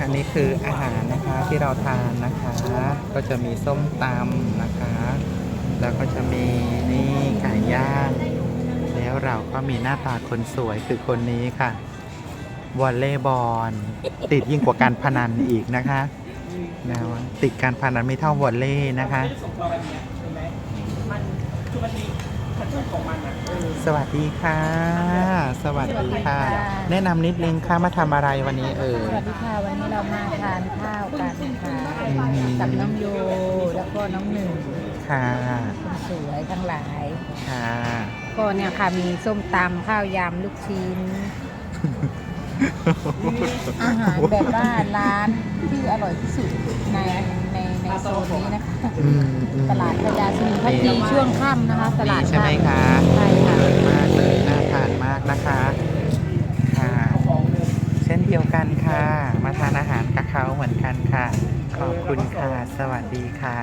อันนี้คืออาหารนะคะที่เราทานนะคะ ก็จะมีส้มตำนะคะ แล้วก็จะมีนี่ไก่ย่าง แล้วเราก็มีหน้าตาคนสวยคือคนนี้ค่ะวอลเล่บอลติดยิ่งกว่าการพนันอีกนะคะนะวติดการพนันไม่เท่าวอลเล่นะคะ มันคือมันมีพันธุ์ของมันอะเออ สวัสดีค่ะ สวัสดีค่ะ แนะนำนิดนึงค่ะมาทำอะไรวันนี้เอ่สยวัสดีค่ะวันนี้เรามาทานข้าวกันค่ะอืม กับน้องโยแล้วก็น้องหนึ่งค่ะ คนสวยทั้งหลาย ค่ะ ก็เนี่ยค่ะมีส้มตำข้าวยำลูกชิ้น อาหารแบบว่าร้านที่อร่อยที่สุดในในในโซนนี้นะคะอืมอืม ตลาดพญาสุนีพักดีช่วงค่ำนะคะ ตลาดนี่ใช่ไหมคะ ใช่ค่ะเลิศมากเลยน่าทานมากนะคะค่ะเช่นเดียวกันค่ะ มาทานอาหารกับเขาเหมือนกันค่ะ ขอบคุณค่ะ สวัสดีค่ะ